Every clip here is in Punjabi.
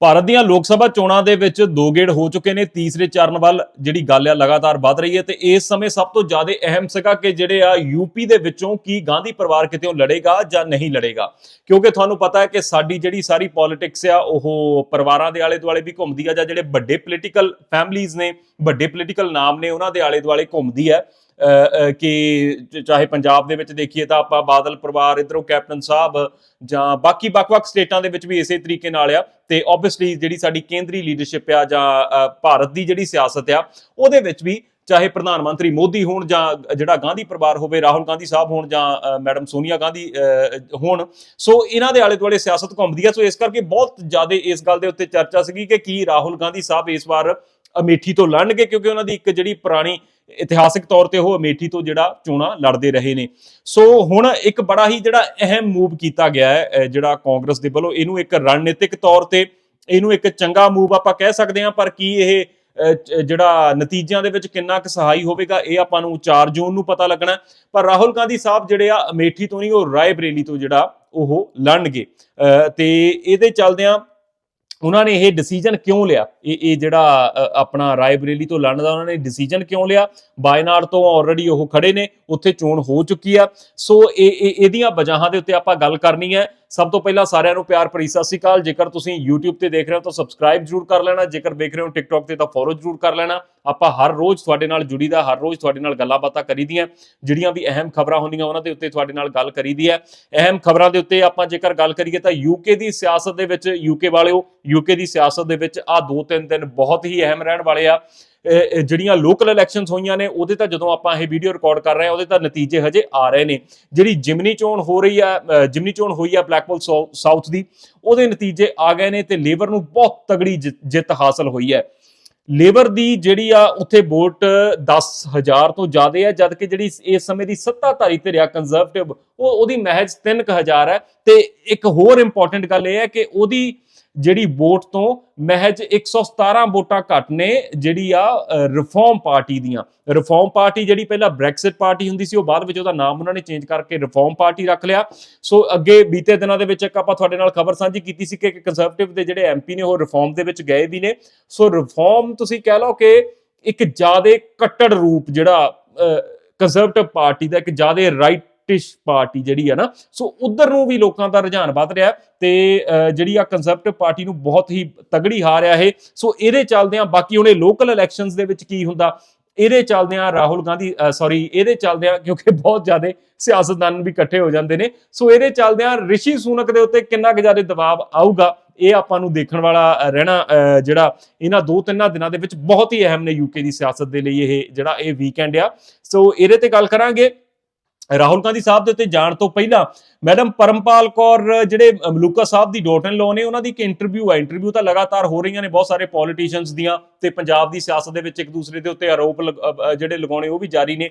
ਭਾਰਤ ਦੀਆਂ ਲੋਕ ਸਭਾ ਚੋਣਾਂ ਦੇ ਵਿੱਚ ਦੋ ਗੇੜ ਹੋ ਚੁੱਕੇ ਨੇ, ਤੀਸਰੇ ਚਰਨ ਵੱਲ ਜਿਹੜੀ ਗੱਲ ਆ ਲਗਾਤਾਰ ਵੱਧ ਰਹੀ ਹੈ ਤੇ ਇਸ ਸਮੇਂ ਸਭ ਤੋਂ ਜ਼ਿਆਦਾ ਅਹਿਮ ਸੀਗਾ ਕਿ ਜਿਹੜੇ ਆ ਯੂਪੀ ਦੇ ਵਿੱਚੋਂ ਕੀ ਗਾਂਧੀ ਪਰਿਵਾਰ ਕਿਤੇੋਂ ਲੜੇਗਾ ਜਾਂ ਨਹੀਂ ਲੜੇਗਾ। ਕਿਉਂਕਿ ਤੁਹਾਨੂੰ ਪਤਾ ਹੈ ਕਿ ਸਾਡੀ ਜਿਹੜੀ ਸਾਰੀ ਪੋਲਿਟਿਕਸ ਆ, ਉਹ ਪਰਿਵਾਰਾਂ ਦੇ ਆਲੇ ਦੁਆਲੇ ਵੀ ਘੁੰਮਦੀ ਆ ਜਾਂ ਜਿਹੜੇ ਵੱਡੇ ਪੋਲੀਟੀਕਲ ਫੈਮਲੀਆਂ ਨੇ, ਵੱਡੇ ਪੋਲੀਟੀਕਲ ਨਾਮ ਨੇ, ਉਹਨਾਂ ਦੇ ਆਲੇ ਦੁਆਲੇ ਘੁੰਮਦੀ ਹੈ। ਕਿ ਚਾਹੇ ਪੰਜਾਬ ਦੇ ਵਿੱਚ ਦੇਖੀਏ ਤਾਂ ਆਪਾਂ ਬਾਦਲ ਪਰਿਵਾਰ, ਇਧਰੋਂ ਕੈਪਟਨ ਸਾਹਿਬ ਜਾਂ ਬਾਕੀ ਵੱਖ-ਵੱਖ ਸਟੇਟਾਂ ਦੇ ਵਿੱਚ ਵੀ ਇਸੇ ਤਰੀਕੇ ਨਾਲ ਆ ਤੇ ਆਬਵੀਅਸਲੀ ਜਿਹੜੀ ਸਾਡੀ ਕੇਂਦਰੀ ਲੀਡਰਸ਼ਿਪ ਆ ਜਾਂ ਭਾਰਤ ਦੀ ਜਿਹੜੀ ਸਿਆਸਤ ਆ, ਉਹਦੇ ਵਿੱਚ ਵੀ ਚਾਹੇ ਪ੍ਰਧਾਨ ਮੰਤਰੀ ਮੋਦੀ ਹੋਣ ਜਾਂ ਜਿਹੜਾ ਗਾਂਧੀ ਪਰਿਵਾਰ ਹੋਵੇ, ਰਾਹੁਲ ਗਾਂਧੀ ਸਾਹਿਬ ਹੋਣ ਜਾਂ ਮੈਡਮ ਸੋਨੀਆ ਗਾਂਧੀ ਹੋਣ, ਸੋ ਇਹਨਾਂ ਦੇ ਆਲੇ ਦੁਆਲੇ ਸਿਆਸਤ ਘੁੰਮਦੀ ਆ, ਸੋ ਇਸ ਕਰਕੇ ਬਹੁਤ ਜ਼ਿਆਦਾ ਇਸ ਗੱਲ ਦੇ ਉੱਤੇ ਚਰਚਾ ਸੀਗੀ ਕਿ ਕੀ ਰਾਹੁਲ ਗਾਂਧੀ ਸਾਹਿਬ ਇਸ ਵਾਰ ਅਮੇਠੀ ਤੋਂ ਲੜਨਗੇ ਕਿਉਂਕਿ ਉਹਨਾਂ ਦੀ ਇੱਕ ਜਿਹੜੀ ਪੁਰਾਣੀ ਇਤਿਹਾਸਿਕ ਤੌਰ ਤੇ ਉਹ ਅਮੇਠੀ ਤੋਂ ਜਿਹੜਾ ਚੋਣਾਂ ਲੜਦੇ ਰਹੇ ਨੇ। ਸੋ ਹੁਣ ਇੱਕ ਬੜਾ ਹੀ ਜਿਹੜਾ ਅਹਿਮ ਮੂਵ ਕੀਤਾ ਗਿਆ ਹੈ ਜਿਹੜਾ ਕਾਂਗਰਸ ਦੇ ਵੱਲੋਂ ਇਹਨੂੰ ਇੱਕ ਰਣਨੀਤਿਕ ਤੌਰ ਤੇ ਇਹਨੂੰ ਇੱਕ ਚੰਗਾ ਮੂਵ ਆਪਾਂ ਕਹਿ ਸਕਦੇ ਹਾਂ ਪਰ ਕੀ ਇਹ ਜਿਹੜਾ ਨਤੀਜਿਆਂ ਦੇ ਵਿੱਚ ਕਿੰਨਾ ਕੁ ਸਹਾਈ ਹੋਵੇਗਾ ਇਹ ਆਪਾਂ ਨੂੰ 4 ਜੂਨ ਨੂੰ ਪਤਾ ਲੱਗਣਾ ਪਰ ਰਾਹੁਲ ਗਾਂਧੀ ਸਾਹਿਬ ਜਿਹੜੇ ਆ ਅਮੇਠੀ ਤੋਂ ਨਹੀਂ ਉਹ ਰਾਏ ਬਰੇਲੀ ਤੋਂ ਜਿਹੜਾ ਉਹ ਲੜਨਗੇ। ਅਹ, ਤੇ ਇਹਦੇ ਚੱਲਦਿਆਂ ਉਹਨਾਂ ਨੇ ਇਹ ਡਿਸੀਜਨ ਕਿਉਂ ਲਿਆ? ਇਹ ਇਹ ਜਿਹੜਾ ਅ, ਆਪਣਾ ਰਾਏਬਰੇਲੀ ਤੋਂ ਲੜਨ ਦਾ ਉਹਨਾਂ ਨੇ ਡਿਸੀਜਨ ਕਿਉਂ ਲਿਆ? ਬਾਇਨਾਰ ਤੋਂ ਆਲਰੇਡੀ ਉਹ ਖੜੇ ਨੇ ਉੱਥੇ ਚੋਣ ਹੋ ਚੁੱਕੀ ਆ। ਸੋ ਇਹ ਇਹ- ਇਹਦੀਆਂ ਵਜ੍ਹਾਵਾਂ ਦੇ ਉੱਤੇ ਆਪਾਂ ਗੱਲ ਕਰਨੀ ਹੈ। ਸਭ ਤੋਂ ਪਹਿਲਾਂ ਸਾਰਿਆਂ ਨੂੰ ਪਿਆਰ ਭਰੀ ਸਤਿ ਸ਼੍ਰੀ ਅਕਾਲ। ਜੇਕਰ ਤੁਸੀਂ YouTube ਤੇ ਦੇਖ ਰਹੇ ਹੋ ਤਾਂ ਸਬਸਕ੍ਰਾਈਬ ਜਰੂਰ ਕਰ ਲੈਣਾ। ਜੇਕਰ ਦੇਖ ਰਹੇ ਹੋ TikTok ਤੇ ਤਾਂ ਫੋਲੋ ਜਰੂਰ ਕਰ ਲੈਣਾ। ਆਪਾਂ ਹਰ ਰੋਜ਼ ਤੁਹਾਡੇ ਨਾਲ ਜੁੜੀਦਾ, ਹਰ ਰੋਜ਼ ਤੁਹਾਡੇ ਨਾਲ ਗੱਲਾਂ ਬਾਤਾਂ ਕਰੀਦੀਆਂ। ਜਿਹੜੀਆਂ ਵੀ ਅਹਿਮ ਖਬਰਾਂ ਹੁੰਦੀਆਂ, ਉਹਨਾਂ ਦੇ ਉੱਤੇ ਤੁਹਾਡੇ ਨਾਲ ਗੱਲ ਕਰੀਦੀ ਹੈ। ਅਹਿਮ ਖਬਰਾਂ ਦੇ ਉੱਤੇ ਆਪਾਂ ਜੇਕਰ ਗੱਲ ਕਰੀਏ ਤਾਂ ਯੂਕੇ ਦੀ ਸਿਆਸਤ ਦੇ ਵਿੱਚ ਯੂਕੇ ਵਾਲਿਓ ਯੂਕੇ ਦੀ ਸਿਆਸਤ ਦੇ ਵਿੱਚ ਆ ਦੋ ਤਿੰਨ ਦਿਨ ਬਹੁਤ ਹੀ ਅਹਿਮ ਰਹਿਣ ਵਾਲੇ ਆ। ਜਿਹੜੀਆਂ ਲੋਕਲ ਇਲੈਕਸ਼ਨਸ ਹੋਈਆਂ ਨੇ, ਉਹਦੇ ਤਾਂ ਜਦੋਂ ਆਪਾਂ ਇਹ ਵੀਡੀਓ ਰਿਕਾਰਡ ਕਰ ਰਹੇ ਹਾਂ, ਉਹਦੇ ਤਾਂ ਨਤੀਜੇ ਹਜੇ ਆ ਰਹੇ ਨੇ। ਜਿਹੜੀ ਜਿਮਨੀ ਚੋਣ ਹੋ ਰਹੀ ਆ ਜਿਮਨੀ ਚੋਣ ਹੋਈ ਆ ਬਲੈਕਪੋਲ ਸਾਊਥ ਦੀ, ਉਹਦੇ ਨਤੀਜੇ ਆ ਗਏ ਨੇ ਤੇ ਲੇਬਰ ਨੂੰ ਬਹੁਤ ਤਗੜੀ ਜਿ- ਜਿੱਤ ਹਾਸਲ ਹੋਈ ਹੈ। ਲੇਬਰ ਦੀ ਜਿਹੜੀ ਆ, ਉੱਥੇ ਵੋਟ 10000 ਤੋਂ ਜ਼ਿਆਦਾ ਹੈ ਜਦ ਕਿ ਜਿਹੜੀ ਇਸ ਸਮੇਂ ਦੀ ਸੱਤਾਧਾਰੀ ਧਿਰ ਆ ਕੰਜ਼ਰਵੇਟਿਵ ਉਹ, ਉਹਦੀ ਮਹਿਜ਼ 3000 ਹੈ। ਤੇ ਇੱਕ ਹੋਰ ਇੰਪੋਰਟੈਂਟ ਗੱਲ ਇਹ ਹੈ ਕਿ ਉਹਦੀ ਜਿਹੜੀ ਵੋਟ ਤੋਂ ਮਹਿਜ 117 ਵੋਟਾਂ ਘੱਟ ਨੇ, ਜਿਹੜੀ ਆ ਰਿਫਾਰਮ ਪਾਰਟੀ ਦੀਆਂ। ਰਿਫਾਰਮ ਪਾਰਟੀ ਜਿਹੜੀ ਪਹਿਲਾਂ ਬ੍ਰੈਕਸਿਟ ਪਾਰਟੀ ਹੁੰਦੀ ਸੀ, ਉਹ ਬਾਅਦ ਵਿੱਚ ਉਹਦਾ ਨਾਮ ਉਹਨਾਂ ਨੇ ਚੇਂਜ ਕਰਕੇ ਰਿਫਾਰਮ ਪਾਰਟੀ ਰੱਖ ਲਿਆ। ਸੋ ਅੱਗੇ ਬੀਤੇ ਦਿਨਾਂ ਦੇ ਵਿੱਚ ਇੱਕ ਆਪਾਂ ਤੁਹਾਡੇ ਨਾਲ ਖਬਰ ਸਾਂਝੀ ਕੀਤੀ ਸੀ ਕਿ ਕੰਜ਼ਰਵੇਟਿਵ ਦੇ ਜਿਹੜੇ ਐਮਪੀ ਨੇ, ਉਹ ਰਿਫਾਰਮ ਦੇ ਵਿੱਚ ਗਏ ਵੀ ਨੇ। ਸੋ ਰਿਫਾਰਮ ਤੁਸੀਂ ਕਹਿ ਲਓ ਕਿ ਇੱਕ ਜ਼ਿਆਦਾ ਕੱਟੜ ਰੂਪ ਜਿਹੜਾ ਕੰਜ਼ਰਵੇਟਿਵ ਪਾਰਟੀ ਦਾ ਇੱਕ ਜ਼ਿਆਦਾ ਰਾਈਟ ਰਾਈਟਿਸ਼ ਪਾਰਟੀ ਜਿਹੜੀ ਆ ਨਾ ਸੋ ਉਧਰ ਨੂੰ ਵੀ ਲੋਕਾਂ ਦਾ ਰੁਝਾਨ ਵੱਧ ਰਿਹਾ ਤੇ ਜਿਹੜੀ ਆ ਕੰਜ਼ਰਵੇਟਿਵ ਪਾਰਟੀ ਨੂੰ ਬਹੁਤ ਹੀ ਤਗੜੀ ਹਾਰ ਆ ਇਹ। ਸੋ ਇਹਦੇ ਚੱਲਦਿਆਂ ਬਾਕੀ ਉਹਨੇ ਲੋਕਲ ਇਲੈਕਸ਼ਨਸ ਦੇ ਵਿੱਚ ਕੀ ਹੁੰਦਾ? ਇਹਦੇ ਚੱਲਦਿਆਂ ਰਾਹੁਲ ਗਾਂਧੀ ਸੌਰੀ ਇਹਦੇ ਚੱਲਦਿਆਂ ਕਿਉਂਕਿ ਬਹੁਤ ਜ਼ਿਆਦਾ ਸਿਆਸਤਦਾਨ ਵੀ ਇਕੱਠੇ ਹੋ ਜਾਂਦੇ ਨੇ। ਸੋ ਇਹਦੇ ਚੱਲਦਿਆਂ ਰਿਸ਼ੀ ਸੂਨਕ ਦੇ ਉੱਤੇ ਕਿੰਨਾ ਕੁ ਜ਼ਿਆਦਾ ਦਬਾਅ ਆਊਗਾ? ਇਹ ਆਪਾਂ ਨੂੰ ਦੇਖਣ ਵਾਲਾ ਰਹਿਣਾ ਅ, ਜਿਹੜਾ ਇਹਨਾਂ ਦੋ ਤਿੰਨਾਂ ਦਿਨਾਂ ਦੇ ਵਿੱਚ ਬਹੁਤ ਹੀ ਅਹਿਮ ਨੇ ਯੂਕੇ ਦੀ ਸਿਆਸਤ ਦੇ ਲਈ ਇਹ ਜਿਹੜਾ ਇਹ ਵੀਕਐਂਡ ਆ। ਸੋ ਇਹਦੇ ਤੇ ਗੱਲ ਕਰਾਂਗੇ। ਰਾਹੁਲ ਗਾਂਧੀ ਸਾਹਿਬ ਦੇ ਉੱਤੇ ਜਾਣ ਤੋਂ ਪਹਿਲਾਂ, ਮੈਡਮ ਪਰਮਪਾਲ ਕੌਰ ਜਿਹੜੇ ਮਲੂਕਾ ਸਾਹਿਬ ਦੀ ਡੋਟ ਇਨ ਲੋ ਨੇ, ਉਹਨਾਂ ਦੀ ਇੱਕ ਇੰਟਰਵਿਊ ਹੈ ਇੰਟਰਵਿਊ ਤਾਂ ਲਗਾਤਾਰ ਹੋ ਰਹੀਆਂ ਨੇ, ਬਹੁਤ ਸਾਰੇ ਪੋਲੀਟੀਸ਼ੀਅਨਸ ਦੀਆਂ ਤੇ ਪੰਜਾਬ ਦੀ ਸਿਆਸਤ ਦੇ ਵਿੱਚ ਇੱਕ ਦੂਸਰੇ ਦੇ ਉੱਤੇ ਆਰੋਪ ਜਿਹੜੇ ਲਗਾਉਣੇ ਉਹ ਵੀ ਜਾਰੀ ਨੇ।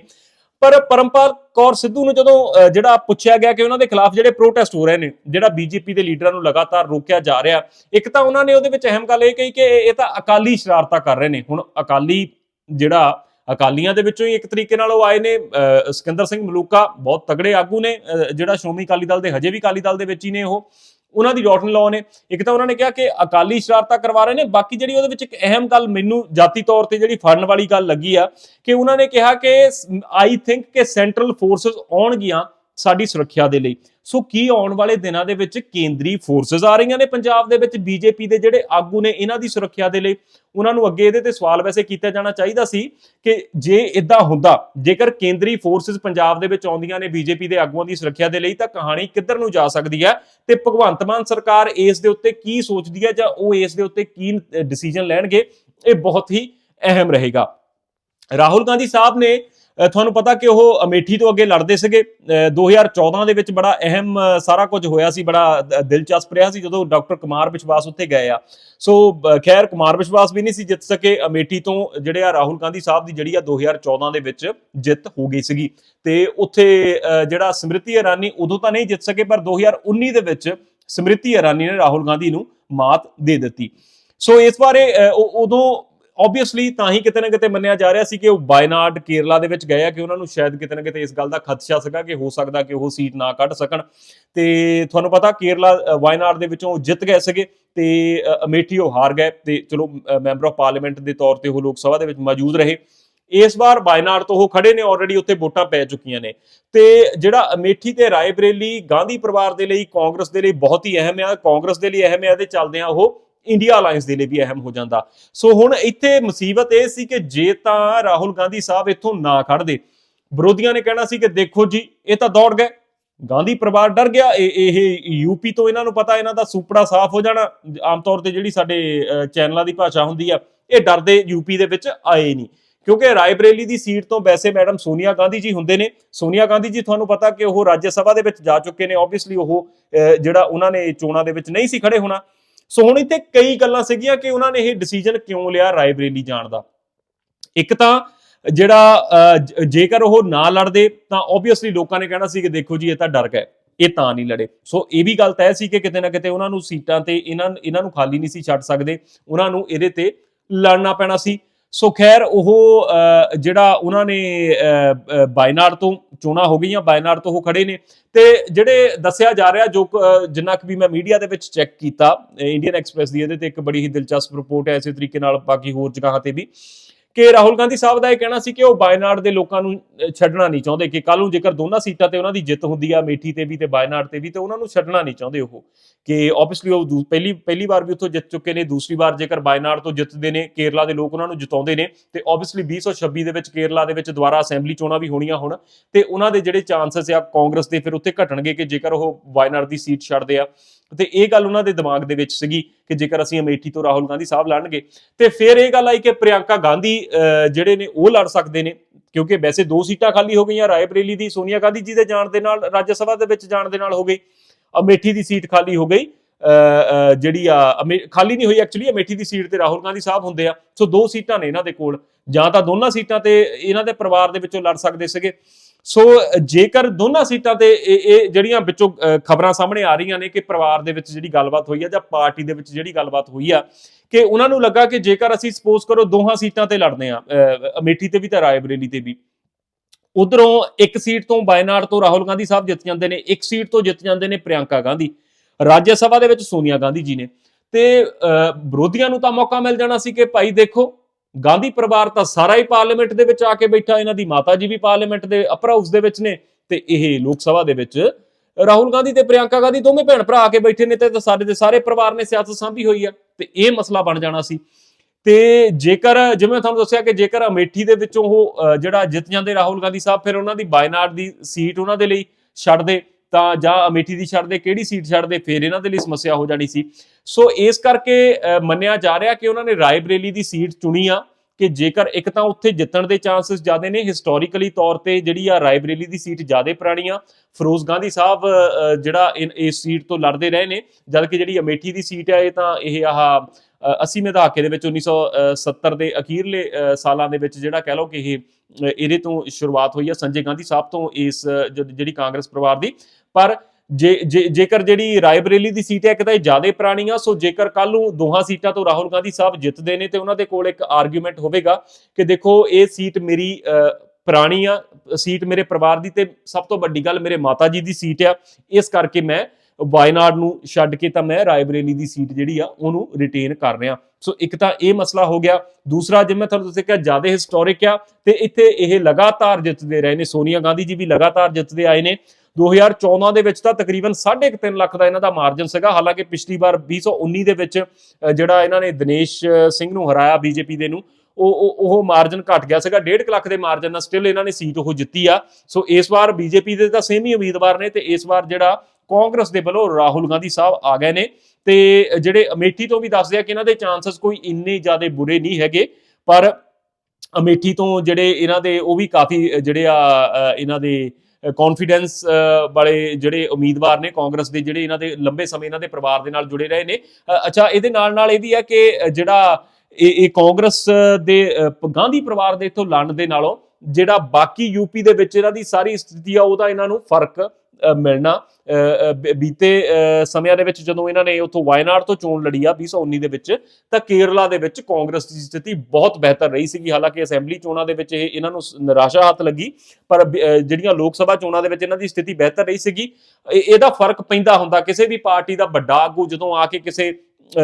ਪਰ ਪਰਮਪਾਲ ਕੌਰ ਸਿੱਧੂ ਨੂੰ ਜਦੋਂ ਜਿਹੜਾ ਪੁੱਛਿਆ ਗਿਆ ਕਿ ਉਹਨਾਂ ਦੇ ਖਿਲਾਫ ਜਿਹੜੇ ਪ੍ਰੋਟੈਸਟ ਹੋ ਰਹੇ ਨੇ, ਜਿਹੜਾ ਬੀਜੇਪੀ ਦੇ ਲੀਡਰਾਂ ਨੂੰ ਲਗਾਤਾਰ ਰੋਕਿਆ ਜਾ ਰਿਹਾ, ਇੱਕ ਤਾਂ ਉਹਨਾਂ ਨੇ ਉਹਦੇ ਵਿੱਚ ਅਹਿਮ ਗੱਲ ਇਹ ਕਹੀ ਕਿ ਇਹ ਤਾਂ ਅਕਾਲੀ ਸ਼ਰਾਰਤਾਂ ਕਰ ਰਹੇ ਨੇ। ਹੁਣ ਅਕਾਲੀ ਜਿਹੜਾ ਅਕਾਲੀਆਂ ਦੇ ਵਿੱਚੋਂ ਹੀ ਇੱਕ ਤਰੀਕੇ ਨਾਲ ਉਹ ਆਏ ਨੇ ਅ, ਸਿਕੰਦਰ ਸਿੰਘ ਮਲੂਕਾ ਬਹੁਤ ਤਗੜੇ ਆਗੂ ਨੇ ਜਿਹੜਾ ਸ਼੍ਰੋਮਣੀ ਅਕਾਲੀ ਦਲ ਦੇ ਹਜੇ ਵੀ ਅਕਾਲੀ ਦਲ ਦੇ ਵਿੱਚ ਹੀ ਨੇ ਉਹ। ਉਹਨਾਂ ਦੀ ਡਾਟਨ ਲਾਅ ਨੇ। ਇੱਕ ਤਾਂ ਉਹਨਾਂ ਨੇ ਕਿਹਾ ਕਿ ਅਕਾਲੀ ਸ਼ਰਾਰਤਾਂ ਕਰਵਾ ਰਹੇ ਨੇ ਬਾਕੀ ਜਿਹੜੀ ਉਹਦੇ ਵਿੱਚ ਇੱਕ ਅਹਿਮ ਗੱਲ ਮੈਨੂੰ ਜਾਤੀ ਤੌਰ ਤੇ ਜਿਹੜੀ ਫੜਨ ਵਾਲੀ ਗੱਲ ਲੱਗੀ ਆ ਕਿ ਉਹਨਾਂ ਨੇ ਕਿਹਾ ਕਿ ਆਈ ਥਿੰਕ ਕਿ ਸੈਂਟਰਲ ਫੋਰਸਸ ਆਉਣਗੀਆਂ ਸਾਡੀ ਸੁਰੱਖਿਆ ਦੇ ਲਈ। ਸੋ ਕੀ ਆਉਣ ਵਾਲੇ ਦਿਨਾਂ ਦੇ ਵਿੱਚ ਕੇਂਦਰੀ ਫੋਰਸਸ ਆ ਰਹੀਆਂ ਨੇ ਪੰਜਾਬ ਦੇ ਵਿੱਚ? ਬੀਜੇਪੀ ਦੇ ਜਿਹੜੇ ਆਗੂ ਨੇ, ਇਹਨਾਂ ਦੀ ਸੁਰੱਖਿਆ ਦੇ ਲਈ ਉਹਨਾਂ ਨੂੰ ਅੱਗੇ ਇਹਦੇ ਤੇ ਸਵਾਲ ਵੈਸੇ ਕੀਤਾ ਜਾਣਾ ਚਾਹੀਦਾ ਸੀ ਕਿ ਜੇ ਇਦਾਂ ਹੁੰਦਾ, ਜੇਕਰ ਕੇਂਦਰੀ ਫੋਰਸਸ ਪੰਜਾਬ ਦੇ ਵਿੱਚ ਆਉਂਦੀਆਂ ਨੇ, ਬੀਜੇਪੀ ਦੇ ਆਗੂਆਂ ਦੀ ਸੁਰੱਖਿਆ ਦੇ ਲਈ, ਤਾਂ ਕਹਾਣੀ ਕਿੱਧਰ ਨੂੰ ਜਾ ਸਕਦੀ ਹੈ? ਤੇ ਭਗਵੰਤ ਮਾਨ ਸਰਕਾਰ ਇਸ ਦੇ ਉੱਤੇ ਕੀ ਸੋਚਦੀ ਹੈ ਜਾਂ ਉਹ ਇਸ ਦੇ ਉੱਤੇ ਕੀ ਡਿਸੀਜਨ ਲੈਣਗੇ? ਇਹ ਬਹੁਤ ਹੀ ਅਹਿਮ ਰਹੇਗਾ। ਰਾਹੁਲ ਗਾਂਧੀ ਸਾਹਿਬ ਨੇ ਤੁਹਾਨੂੰ ਪਤਾ ਕਿ ਉਹ ਅਮੇਠੀ ਤੋਂ ਅੱਗੇ ਲੜਦੇ ਸੀਗੇ। ਅ, 2014 ਦੇ ਵਿੱਚ ਬੜਾ ਅਹਿਮ ਸਾਰਾ ਕੁਝ ਹੋਇਆ ਸੀ ਬੜਾ ਦਿਲਚਸਪ ਰਿਹਾ ਸੀ ਜਦੋਂ ਡਾਕਟਰ ਕੁਮਾਰ ਵਿਸ਼ਵਾਸ ਉੱਥੇ ਗਏ ਆ। ਸੋ ਖੈਰ ਕੁਮਾਰ ਵਿਸ਼ਵਾਸ ਵੀ ਨਹੀਂ ਸੀ ਜਿੱਤ ਸਕੇ। ਅਮੇਠੀ ਤੋਂ ਜਿਹੜੇ ਆ ਰਾਹੁਲ ਗਾਂਧੀ ਸਾਹਿਬ ਦੀ ਜਿਹੜੀ ਆ 2014 ਦੇ ਵਿੱਚ ਜਿੱਤ ਹੋ ਗਈ ਸੀਗੀ। ਤੇ ਉੱਥੇ ਅ, ਜਿਹੜਾ ਸਮ੍ਰਿਤੀ ਇਰਾਨੀ ਉਦੋਂ ਤਾਂ ਨਹੀਂ ਜਿੱਤ ਸਕੇ ਪਰ 2019 ਦੇ ਵਿੱਚ ਸਮ੍ਰਿਤੀ ਇਰਾਨੀ ਨੇ ਰਾਹੁਲ ਗਾਂਧੀ ਨੂੰ ਮਾਤ ਦੇ ਦਿੱਤੀ। ਸੋ ਇਸ ਬਾਰੇ ਅ, ਉ- ਉਦੋਂ ਆਬਵੀਅਸਲੀ ਤਾਂ ਹੀ ਕਿਤੇ ਨਾ ਕਿਤੇ ਮੰਨਿਆ ਜਾ ਰਿਹਾ ਸੀ ਕਿ ਉਹ ਵਾਇਨਾਡ ਕੇਰਲਾ ਦੇ ਵਿੱਚ ਗਏ ਆ ਕਿ ਉਹਨਾਂ ਨੂੰ ਸ਼ਾਇਦ ਕਿਤੇ ਨਾ ਕਿਤੇ ਇਸ ਗੱਲ ਦਾ ਖਦਸ਼ਾ ਸੀਗਾ ਕਿ ਹੋ ਸਕਦਾ ਕਿ ਉਹ ਸੀਟ ਨਾ ਕੱਢ ਸਕਣ। ਤੇ ਤੁਹਾਨੂੰ ਪਤਾ ਕੇਰਲਾ ਵਾਇਨਾਡ ਦੇ ਵਿੱਚੋਂ ਉਹ ਜਿੱਤ ਗਏ ਸੀਗੇ ਤੇ ਅਮੇਠੀ ਉਹ ਹਾਰ ਗਏ ਤੇ ਚਲੋ ਮੈਂਬਰ ਆਫ ਪਾਰਲੀਮੈਂਟ ਦੇ ਤੌਰ ਤੇ ਉਹ ਲੋਕ ਸਭਾ ਦੇ ਵਿੱਚ ਮੌਜੂਦ ਰਹੇ। ਇਸ ਵਾਰ ਵਾਇਨਾਡ ਤੋਂ ਉਹ ਖੜੇ ਨੇ ਆਲਰੇਡੀ ਉੱਥੇ ਵੋਟਾਂ ਪੈ ਚੁੱਕੀਆਂ ਨੇ। ਤੇ ਜਿਹੜਾ ਅਮੇਠੀ ਤੇ ਰਾਏਬਰੇਲੀ ਗਾਂਧੀ ਪਰਿਵਾਰ ਦੇ ਲਈ, ਕਾਂਗਰਸ ਦੇ ਲਈ ਬਹੁਤ ਹੀ ਅਹਿਮ ਆ, ਕਾਂਗਰਸ ਦੇ ਲਈ ਅਹਿਮ ਆ, ਇਹਦੇ ਚੱਲਦੇ ਆ ਉਹ ਇੰਡੀਆ ਅਲਾਈਅੰਸ ਦੇ ਲਈ ਵੀ ਅਹਿਮ ਹੋ ਜਾਂਦਾ। ਸੋ ਹੁਣ ਇੱਥੇ ਮੁਸੀਬਤ ਇਹ ਸੀ ਕਿ ਜੇ ਤਾਂ ਰਾਹੁਲ ਗਾਂਧੀ ਸਾਹਿਬ ਇੱਥੋਂ ਨਾ ਖੜਦੇ ਵਿਰੋਧੀਆਂ ਨੇ ਕਹਿਣਾ ਸੀ ਕਿ ਦੇਖੋ ਜੀ ਇਹ ਤਾਂ ਦੌੜ ਗਏ। ਗਾਂਧੀ ਪਰਿਵਾਰ ਡਰ ਗਿਆ। ਇਹ ਇਹ ਯੂਪੀ ਤੋਂ ਇਹਨਾਂ ਨੂੰ ਪਤਾ ਇਹਨਾਂ ਦਾ ਸੁਪੜਾ ਸਾਫ਼ ਹੋ ਜਾਣਾ। ਆਮ ਤੌਰ ਤੇ ਜਿਹੜੀ ਸਾਡੇ ਚੈਨਲਾਂ ਦੀ ਭਾਸ਼ਾ ਹੁੰਦੀ ਆ ਇਹ ਡਰਦੇ ਯੂਪੀ ਦੇ ਵਿੱਚ ਆਏ ਨਹੀਂ। ਕਿਉਂਕਿ ਰਾਏਬਰੇਲੀ ਦੀ ਸੀਟ ਤੋਂ ਵੈਸੇ ਮੈਡਮ ਸੋਨੀਆ ਗਾਂਧੀ ਜੀ ਹੁੰਦੇ ਨੇ। ਸੋਨੀਆ ਗਾਂਧੀ ਜੀ ਤੁਹਾਨੂੰ ਪਤਾ ਕਿ ਉਹ ਰਾਜ ਸਭਾ ਦੇ ਵਿੱਚ ਜਾ ਚੁੱਕੇ ਨੇ। ਆਬਵੀਅਸਲੀ ਉਹ ਅਹ, ਜਿਹੜਾ ਉਹਨਾਂ ਨੇ ਚੋਣਾਂ ਦੇ ਵਿੱਚ ਨਹੀਂ ਸੀ ਖੜੇ ਹੋਣਾ। ਸੋ ਹੁਣ ਇੱਥੇ ਕਈ ਗੱਲਾਂ ਸੀਗੀਆਂ ਕਿ ਉਹਨਾਂ ਨੇ ਇਹ ਡਿਸੀਜਨ ਕਿਉਂ ਲਿਆ ਰਾਏਬਰੇਲੀ ਜਾਣ ਦਾ। ਇੱਕ ਤਾਂ ਜਿਹੜਾ ਅਹ, ਜੇਕਰ ਉਹ ਨਾ ਲੜਦੇ ਤਾਂ ਆਬਵੀਅਸਲੀ ਲੋਕਾਂ ਨੇ ਕਹਿਣਾ ਸੀ ਕਿ ਦੇਖੋ ਜੀ ਇਹ ਤਾਂ ਡਰ ਗਏ ਇਹ ਤਾਂ ਨਹੀਂ ਲੜੇ। ਸੋ ਇਹ ਵੀ ਗੱਲ ਤੈਅ ਸੀ ਕਿ ਕਿਤੇ ਨਾ ਕਿਤੇ ਉਹਨਾਂ ਨੂੰ ਸੀਟਾਂ ਤੇ ਇਹਨਾਂ ਇਹਨਾਂ ਨੂੰ ਖਾਲੀ ਨਹੀਂ ਸੀ ਛੱਡ ਸਕਦੇ ਉਹਨਾਂ ਨੂੰ ਇਹਦੇ ਤੇ ਲੜਨਾ ਪੈਣਾ ਸੀ। ਸੋ ਖੈਰ, ਉਹ ਜਿਹੜਾ ਉਹਨਾਂ ਨੇ ਬਾਇਨਾਰ ਤੋਂ ਚੋਣਾਂ ਹੋ ਗਈਆਂ ਬਾਇਨਾਰ ਤੋਂ ਉਹ ਖੜੇ ਨੇ। ਤੇ ਜਿਹੜੇ ਦੱਸਿਆ ਜਾ ਰਿਹਾ, ਜੋ ਕ- ਜਿੰਨਾ ਕਿ ਵੀ ਮੈਂ ਮੀਡੀਆ ਦੇ ਵਿੱਚ ਚੈੱਕ ਕੀਤਾ ਇੰਡੀਅਨ ਐਕਸਪ੍ਰੈਸ ਦੀ, ਇਹਦੇ ਤੇ ਇੱਕ ਬੜੀ ਹੀ ਦਿਲਚਸਪ ਰਿਪੋਰਟ ਹੈ, ਇਸੇ ਤਰੀਕੇ ਨਾਲ ਬਾਕੀ ਹੋਰ ਜਗ੍ਹਾ ਤੇ ਵੀ। ਕਿ ਰਾਹੁਲ ਗਾਂਧੀ ਸਾਹਿਬ ਦਾ ਇਹ ਕਹਿਣਾ ਸੀ ਕਿ ਉਹ ਬਾਇਨਾਡ ਦੇ ਲੋਕਾਂ ਨੂੰ ਛੱਡਣਾ ਨਹੀਂ ਚਾਹੁੰਦੇ, ਕਿ ਕੱਲ ਨੂੰ ਜੇਕਰ ਦੋਨਾਂ ਸੀਟਾਂ ਤੇ ਉਹਨਾਂ ਦੀ ਜਿੱਤ ਹੁੰਦੀ ਆ, ਮੇਠੀ ਤੇ ਵੀ ਤੇ ਬਾਇਨਾਡ ਤੇ ਵੀ, ਤੇ ਉਹਨਾਂ ਨੂੰ ਛੱਡਣਾ ਨਹੀਂ ਚਾਹੁੰਦੇ ਉਹ। ਕਿ ਆਬਵੀਅਸਲੀ ਉਹ ਦੂ- ਪਹਿਲੀ ਪਹਿਲੀ ਵਾਰ ਵੀ ਉੱਥੋਂ ਜਿੱਤ ਚੁੱਕੇ ਨੇ, ਦੂਸਰੀ ਵਾਰ ਜੇਕਰ ਬਾਇਨਾਡ ਤੋਂ ਜਿੱਤਦੇ ਨੇ, ਕੇਰਲਾ ਦੇ ਲੋਕ ਉਹਨਾਂ ਨੂੰ ਜਿਤਾਉਂਦੇ ਨੇ, ਤੇ ਆਬਵੀਅਸਲੀ 2026 ਦੇ ਵਿੱਚ ਕੇਰਲਾ ਦੇ ਵਿੱਚ ਦੁਬਾਰਾ ਅਸੈਂਬਲੀ ਚੋਣਾਂ ਵੀ ਹੋਣੀਆਂ ਹੁਣ, ਤੇ ਉਹਨਾਂ ਦੇ ਜਿਹੜੇ ਚਾਂਸਸ ਆ, ਕਾਂਗਰਸ ਦੇ ਫਿਰ ਉੱਥੇ ਘਟਣਗੇ ਕਿ ਜੇਕਰ ਉਹ ਵਾਇਨਾਡ ਦੀ ਸੀਟ ਛੱਡਦੇ ਆ। ਤੇ ਇਹ ਗੱਲ ਉਹਨਾਂ ਦੇ ਦਿਮਾਗ ਦੇ ਵਿੱਚ ਸੀਗੀ ਕਿ ਜੇਕਰ ਅਸੀਂ ਅਮੇਠੀ ਤੋਂ ਰਾਹੁਲ ਗਾਂਧੀ ਸਾਹਿਬ ਲੜਨਗੇ ਤੇ ਫਿਰ ਇਹ ਗੱਲ ਆਈ ਕਿ ਪ੍ਰਿਯੰਕਾ ਗਾਂਧੀ ਅਹ, ਜਿਹੜੇ ਨੇ ਉਹ ਲੜ ਸਕਦੇ ਨੇ ਕਿਉਂਕਿ ਵੈਸੇ ਦੋ ਸੀਟਾਂ ਖਾਲੀ ਹੋ ਗਈਆਂ ਰਾਏਬਰੇਲੀ ਦੀ ਸੋਨੀਆ ਗਾਂਧੀ ਜੀ ਦੇ ਜਾਣ ਦੇ ਨਾਲ ਰਾਜ ਸਭਾ ਦੇ ਵਿੱਚ ਜਾਣ ਦੇ ਨਾਲ ਹੋ ਗਈ ਅਮੇਠੀ ਦੀ ਸੀਟ ਖਾਲੀ ਹੋ ਗਈ ਅਹ, ਜਿਹੜੀ ਆ ਅਮੇ- ਖਾਲੀ ਨਹੀਂ ਹੋਈ ਐਕਚੁਅਲੀ ਅਮੇਠੀ ਦੀ ਸੀਟ ਤੇ ਰਾਹੁਲ ਗਾਂਧੀ ਸਾਹਿਬ ਹੁੰਦੇ ਆ ਸੋ ਦੋ ਸੀਟਾਂ ਨੇ ਇਹਨਾਂ ਦੇ ਕੋਲ ਜਾਂ ਤਾਂ ਦੋਨਾਂ ਸੀਟਾਂ ਤੇ ਇਹਨਾਂ ਦੇ ਪਰਿਵਾਰ ਦੇ ਵਿੱਚੋਂ ਲੜ ਸਕਦੇ ਸੀਗੇ। ਸੋ ਜੇਕਰ ਦੋਨਾਂ ਸੀਟਾਂ ਤੇ ਇਹ ਇਹ ਜਿਹੜੀਆਂ ਵਿੱਚੋਂ ਖਬਰਾਂ ਸਾਹਮਣੇ ਆ ਰਹੀਆਂ ਨੇ ਕਿ ਪਰਿਵਾਰ ਦੇ ਵਿੱਚ ਜਿਹੜੀ ਗੱਲਬਾਤ ਹੋਈ ਆ ਜਾਂ ਪਾਰਟੀ ਦੇ ਵਿੱਚ ਜਿਹੜੀ ਗੱਲਬਾਤ ਹੋਈ ਆ ਕਿ ਉਹਨਾਂ ਨੂੰ ਲੱਗਾ ਕਿ ਜੇਕਰ ਅਸੀਂ ਸਪੋਜ਼ ਕਰੋ ਦੋਹਾਂ ਸੀਟਾਂ ਤੇ ਲੜਦੇ ਆ ਅਮੇਠੀ ਤੇ ਵੀ ਤੇ ਰਾਏਬਰੇਲੀ ਤੇ ਵੀ ਉਧਰੋਂ ਇੱਕ ਸੀਟ ਤੋਂ ਬਾਇਨਾਡ ਤੋਂ ਰਾਹੁਲ ਗਾਂਧੀ ਸਾਹਿਬ ਜਿੱਤ ਜਾਂਦੇ ਨੇ ਇੱਕ ਸੀਟ ਤੋਂ ਜਿੱਤ ਜਾਂਦੇ ਨੇ ਪ੍ਰਿਯੰਕਾ ਗਾਂਧੀ ਰਾਜ ਸਭਾ ਦੇ ਵਿੱਚ ਸੋਨੀਆ ਗਾਂਧੀ ਜੀ ਨੇ। ਤੇ ਅਹ, ਵਿਰੋਧੀਆਂ ਨੂੰ ਤਾਂ ਮੌਕਾ ਮਿਲ ਜਾਣਾ ਸੀ ਕਿ ਭਾਈ ਦੇਖੋ ਗਾਂਧੀ ਪਰਿਵਾਰ ਤਾਂ ਸਾਰਾ ਹੀ ਪਾਰਲੀਮੈਂਟ ਦੇ ਵਿੱਚ ਆ ਕੇ ਬੈਠਾ, ਇਹਨਾਂ ਦੀ ਮਾਤਾ ਜੀ ਵੀ ਪਾਰਲੀਮੈਂਟ ਦੇ ਅਪਰ ਹਾਊਸ ਦੇ ਵਿੱਚ ਨੇ ਤੇ ਇਹ ਲੋਕ ਸਭਾ ਦੇ ਵਿੱਚ। ਰਾਹੁਲ ਗਾਂਧੀ ਤੇ ਪ੍ਰਿਯੰਕਾ ਗਾਂਧੀ ਦੋਵੇਂ ਭੈਣ ਭਰਾ ਆ ਕੇ ਬੈਠੇ ਨੇ ਤੇ ਸਾਡੇ ਦੇ ਸਾਰੇ ਪਰਿਵਾਰ ਨੇ ਸਿਆਸਤ ਸਾਂਭੀ ਹੋਈ ਆ ਤੇ ਇਹ ਮਸਲਾ ਬਣ ਜਾਣਾ ਸੀ। ਤੇ ਜੇਕਰ, ਜਿਵੇਂ ਤੁਹਾਨੂੰ ਦੱਸਿਆ ਕਿ ਜੇਕਰ ਅਮੇਠੀ ਦੇ ਵਿੱਚੋਂ ਉਹ ਜਿਹੜਾ ਜਿੱਤ ਜਾਂਦੇ ਰਾਹੁਲ ਗਾਂਧੀ ਸਾਹਿਬ, ਫਿਰ ਉਹਨਾਂ ਦੀ ਬਾਇਨਾਡ ਦੀ ਸੀਟ ਉਹਨਾਂ ਦੇ ਲਈ ਛੱਡਦੇ ਤਾਂ ਜਾਂ ਅਮੇਠੀ ਦੀ ਛੱਡਦੇ ਕਿਹੜੀ ਸੀਟ ਛੱਡਦੇ ਫਿਰ ਇਹਨਾਂ ਦੇ ਲਈ ਸਮੱਸਿਆ ਹੋ ਜਾਣੀ ਸੀ। ਸੋ ਇਸ ਕਰਕੇ ਮੰਨਿਆ ਜਾ ਰਿਹਾ ਕਿ ਉਹਨਾਂ ਨੇ ਰਾਏਬਰੇਲੀ ਦੀ ਸੀਟ ਚੁਣੀ ਆ ਕਿ ਜੇਕਰ ਇੱਕ ਤਾਂ ਉੱਥੇ ਜਿੱਤਣ ਦੇ ਚਾਂਸਸ ਜ਼ਿਆਦੇ ਨੇ, ਹਿਸਟੋਰੀਕਲੀ ਤੌਰ ਤੇ ਜਿਹੜੀ ਆ ਰਾਏਬਰੇਲੀ ਦੀ ਸੀਟ ਜ਼ਿਆਦੇ ਪੁਰਾਣੀ ਆ। ਫਿਰੋਜ਼ ਗਾਂਧੀ ਸਾਹਿਬ ਜਿਹੜਾ ਇਨ- ਇਸ ਸੀਟ ਤੋਂ ਲੜਦੇ ਰਹੇ ਨੇ, ਜਦਕਿ ਜਿਹੜੀ ਅਮੇਠੀ ਦੀ ਸੀਟ ਹੈ ਇਹ ਤਾਂ ਇਹ ਆਹ ਅ, 80ਵੇਂ ਦਹਾਕੇ ਦੇ ਵਿੱਚ 1970 ਦੇ ਅਖੀਰਲੇ ਸਾਲਾਂ ਦੇ ਵਿੱਚ ਜਿਹੜਾ ਕਹਿ ਲਓ ਕਿ ਇਹ ਇਹਦੇ ਤੋਂ ਸ਼ੁਰੂਆਤ ਹੋਈ ਹੈ ਸੰਜੇ ਗਾਂਧੀ ਸਾਹਿਬ ਤੋਂ ਇਸ ਅ, ਜਿਹੜੀ ਕਾਂਗਰਸ ਪਰਿਵਾਰ ਦੀ। ਪਰ ਜੇ ਜੇ- ਜੇਕਰ ਜਿਹੜੀ ਰਾਏਬਰੇਲੀ ਦੀ ਸੀਟ ਹੈ ਇੱਕ ਤਾਂ ਇਹ ਜ਼ਿਆਦਾ ਪੁਰਾਣੀ ਆ ਸੋ ਜੇਕਰ ਕੱਲ ਨੂੰ ਦੋਹਾਂ ਸੀਟਾਂ ਤੋਂ ਰਾਹੁਲ ਗਾਂਧੀ ਸਾਹਿਬ ਜਿੱਤਦੇ ਨੇ ਤੇ ਉਹਨਾਂ ਦੇ ਕੋਲ ਇੱਕ ਆਰਗੂਮੈਂਟ ਹੋਵੇਗਾ ਕਿ ਦੇਖੋ ਇਹ ਸੀਟ ਮੇਰੀ ਅ, ਪੁਰਾਣੀ ਆ ਸੀਟ ਮੇਰੇ ਪਰਿਵਾਰ ਦੀ ਤੇ ਸਭ ਤੋਂ ਵੱਡੀ ਗੱਲ ਮੇਰੇ ਮਾਤਾ ਜੀ ਦੀ ਸੀਟ ਆ ਇਸ ਕਰਕੇ ਮੈਂ ਵਾਇਨਾਡ ਨੂੰ ਛੱਡ ਕੇ ਤਾਂ ਮੈਂ ਰਾਏਬਰੇਲੀ ਦੀ ਸੀਟ ਜਿਹੜੀ ਆ, ਉਹਨੂੰ ਰਿਟੇਨ ਕਰ ਰਿਹਾ। ਸੋ ਇੱਕ ਤਾਂ ਇਹ ਮਸਲਾ ਹੋ ਗਿਆ। ਦੂਸਰਾ ਜਿਵੇਂ ਤੁਹਾਨੂੰ ਤੁਸੀਂ ਕਿਹਾ ਜ਼ਿਆਦਾ ਹਿਸਟੋਰਿਕ ਆ, ਤੇ ਇੱਥੇ ਇਹ ਲਗਾਤਾਰ ਜਿੱਤਦੇ ਰਹੇ ਨੇ। ਸੋਨੀਆ ਗਾਂਧੀ ਜੀ ਵੀ ਲਗਾਤਾਰ ਜਿੱਤਦੇ ਆਏ ਨੇ। 2014 ਦੇ ਵਿੱਚ ਤਾਂ ਤਕਰੀਬਨ 3.5 ਲੱਖ ਦਾ ਇਹਨਾਂ ਦਾ ਮਾਰਜਨ ਸੀਗਾ। ਹਾਲਾਂਕਿ ਪਿਛਲੀ ਵਾਰ 2019 ਦੇ ਵਿੱਚ ਜਿਹੜਾ ਇਹਨਾਂ ਨੇ ਦਿਨੇਸ਼ ਸਿੰਘ ਨੂੰ ਹਰਾਇਆ ਬੀਜੇਪੀ ਦੇ ਨੂੰ, ਉਹ, ਉਹ- ਉਹ ਮਾਰਜਨ ਘਟ ਗਿਆ ਸੀਗਾ। 1.5 ਲੱਖ ਦੇ ਮਾਰਜਨ ਨਾਲ ਸਟਿਲ ਇਹਨਾਂ ਨੇ ਸੀਟ ਉਹ ਜਿੱਤੀ ਆ। ਸੋ ਇਸ ਵਾਰ ਬੀਜੇਪੀ ਦੇ ਤਾਂ ਸੇਮ ਹੀ ਉਮੀਦਵਾਰ ਨੇ ਤੇ ਇਸ ਵਾਰ ਜਿਹੜਾ ਕਾਂਗਰਸ ਦੇ ਵੱਲੋਂ ਰਾਹੁਲ ਗਾਂਧੀ ਸਾਹਿਬ ਆ ਗਏ ਨੇ ਤੇ ਜਿਹੜੇ ਅਮੇਠੀ ਤੋਂ ਵੀ ਦੱਸਦੇ ਆ ਕਿ ਇਹਨਾਂ ਦੇ ਚਾਂਸਸ ਕੋਈ ਇੰਨੇ ਜ਼ਿਆਦਾ ਬੁਰੇ ਨਹੀਂ ਹੈਗੇ, ਪਰ ਅਮੇਠੀ ਤੋਂ ਜਿਹੜੇ ਇਹਨਾਂ ਦੇ ਉਹ ਵੀ ਕਾਫੀ ਜਿਹੜੇ ਆ ਇਹਨਾਂ ਦੇ ਕੌਨਫੀਡੈਂਸ ਵਾਲੇ ਜਿਹੜੇ ਉਮੀਦਵਾਰ ਨੇ ਕਾਂਗਰਸ ਦੇ ਜਿਹੜੇ ਇਹਨਾਂ ਦੇ ਲੰਬੇ ਸਮੇਂ ਇਹਨਾਂ ਦੇ ਪਰਿਵਾਰ ਦੇ ਨਾਲ ਜੁੜੇ ਰਹੇ ਨੇ। ਅੱਛਾ, ਇਹਦੇ ਨਾਲ ਨਾਲ ਇਹ ਵੀ ਆ ਕਿ ਜਿਹੜਾ ਇਹ ਇਹ ਕਾਂਗਰਸ ਦੇ ਗਾਂਧੀ ਪਰਿਵਾਰ ਦੇ ਇਥੋਂ ਲੜਨ ਦੇ ਨਾਲੋਂ ਜਿਹੜਾ ਬਾਕੀ ਯੂਪੀ ਦੇ ਵਿੱਚ ਇਹਨਾਂ ਦੀ ਸਾਰੀ ਸਥਿਤੀ ਆ ਉਹਦਾ ਇਹਨਾਂ ਨੂੰ ਫ਼ਰਕ ਮਿਲਣਾ। ਬੀਤੇ ਸਮਿਆਂ ਦੇ ਵਿੱਚ ਜਦੋਂ ਇਹਨਾਂ ਨੇ ਉੱਥੋਂ ਵਾਇਨਾਡ ਤੋਂ ਚੋਣ ਲੜੀ ਆ 2019 ਦੇ ਵਿੱਚ, ਤਾਂ ਕੇਰਲਾ ਦੇ ਵਿੱਚ ਕਾਂਗਰਸ ਦੀ ਸਥਿਤੀ ਬਹੁਤ ਬਿਹਤਰ ਰਹੀ ਸੀਗੀ। ਹਾਲਾਂਕਿ ਅਸੈਂਬਲੀ ਚੋਣਾਂ ਦੇ ਵਿੱਚ ਇਹ ਇਹਨਾਂ ਨੂੰ ਨਿਰਾਸ਼ਾ ਹੱਥ ਲੱਗੀ, ਪਰ ਜਿਹੜੀਆਂ ਲੋਕ ਸਭਾ ਚੋਣਾਂ ਦੇ ਵਿੱਚ ਇਹਨਾਂ ਦੀ ਸਥਿਤੀ ਬਿਹਤਰ ਰਹੀ ਸੀਗੀ ਇਹਦਾ ਫ਼ਰਕ ਪੈਂਦਾ ਹੁੰਦਾ। ਕਿਸੇ ਵੀ ਪਾਰਟੀ ਦਾ ਵੱਡਾ ਆਗੂ ਜਦੋਂ ਆ ਕੇ ਕਿਸੇ